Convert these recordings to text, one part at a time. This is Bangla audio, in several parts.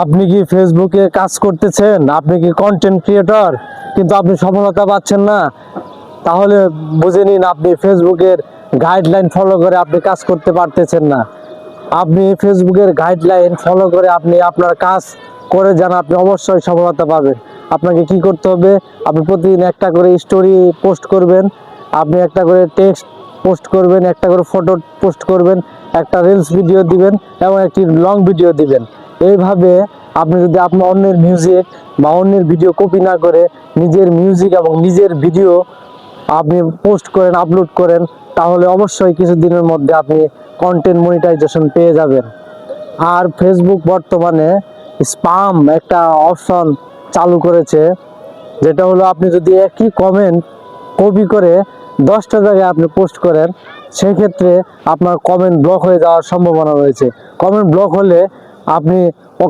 আপনি কি ফেসবুকে কাজ করতেছেন? আপনি কি কন্টেন্ট ক্রিয়েটর কিন্তু আপনি সফলতা পাচ্ছেন না। তাহলে বুঝে নিন আপনি ফেসবুকের গাইডলাইন ফলো করে আপনি কাজ করতে পারতেছেন না। আপনি ফেসবুকের গাইডলাইন ফলো করে আপনি আপনার কাজ করে যান, আপনি অবশ্যই সফলতা পাবেন। আপনাকে কি করতে হবে? আপনি প্রতিদিন একটা করে স্টোরি পোস্ট করবেন। আপনি একটা করে টেক্সট পোস্ট করবেন, একটা করে ফটো পোস্ট করবেন, একটা রিলস ভিডিও দিবেন এবং একটি লং ভিডিও দিবেন। এইভাবে আপনি যদি আপনি অন্যের মিউজিক বা অন্যের ভিডিও কপি না করে নিজের মিউজিক এবং নিজের ভিডিও আপনি পোস্ট করেন আপলোড করেন, তাহলে অবশ্যই কিছুদিনের মধ্যে আপনি কন্টেন্ট মনিটাইজেশন পেয়ে যাবেন। আর ফেসবুক বর্তমানে স্পাম একটা অপশন চালু করেছে, যেটা হলো আপনি যদি একই কমেন্ট কপি করে দশটা জায়গায় আপনি পোস্ট করেন, সেক্ষেত্রে আপনার কমেন্ট ব্লক হয়ে যাওয়ার সম্ভাবনা রয়েছে। কমেন্ট ব্লক হলে আপনি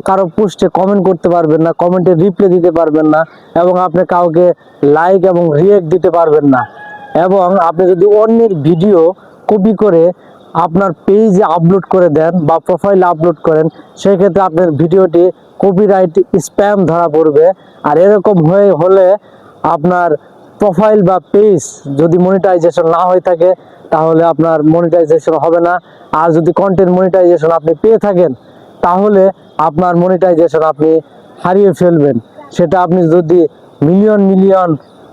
কারও পোস্টে কমেন্ট করতে পারবেন না কমেন্টে রিপ্লাই দিতে পারবেন না এবং আপনি কাউকে লাইক এবং রিয়েক্ট দিতে পারবেন না। এবং আপনি যদি অন্যের ভিডিও কপি করে আপনার পেজে আপলোড করে দেন বা প্রোফাইলে আপলোড করেন, সেক্ষেত্রে আপনার ভিডিওটি কপিরাইট স্প্যাম ধরা পড়বে। আর এরকম হয়ে, হলে আপনার প্রোফাইল বা পেজ যদি মনিটাইজেশন না হয়ে থাকে, তাহলে আপনার মনিটাইজেশন হবে না। আর যদি কন্টেন্ট মনিটাইজেশন আপনি পেয়ে থাকেন তাহলে আপনার মনিটাইজেশন আপনি হারিয়ে ফেলবেন। সেটা আপনি যদি মিলিয়ন মিলিয়ন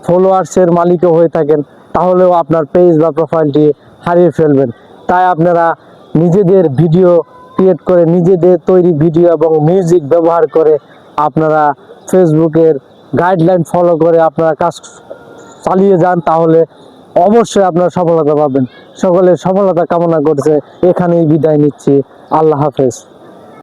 ফলোয়ার্সের মালিকও হয়ে থাকেন, তাহলেও আপনার পেজ বা প্রোফাইলটি হারিয়ে ফেলবেন। তাই আপনারা নিজেদের ভিডিও ক্রিয়েট করে, নিজেদের তৈরি ভিডিও এবং মিউজিক ব্যবহার করে আপনারা ফেসবুকের গাইডলাইন ফলো করে আপনারা কাজ চালিয়ে যান, তাহলে অবশ্যই আপনারা সফলতা পাবেন। সকলের সফলতা কামনা করছে। এখানেই বিদায় নিচ্ছি। আল্লাহ হাফেজ।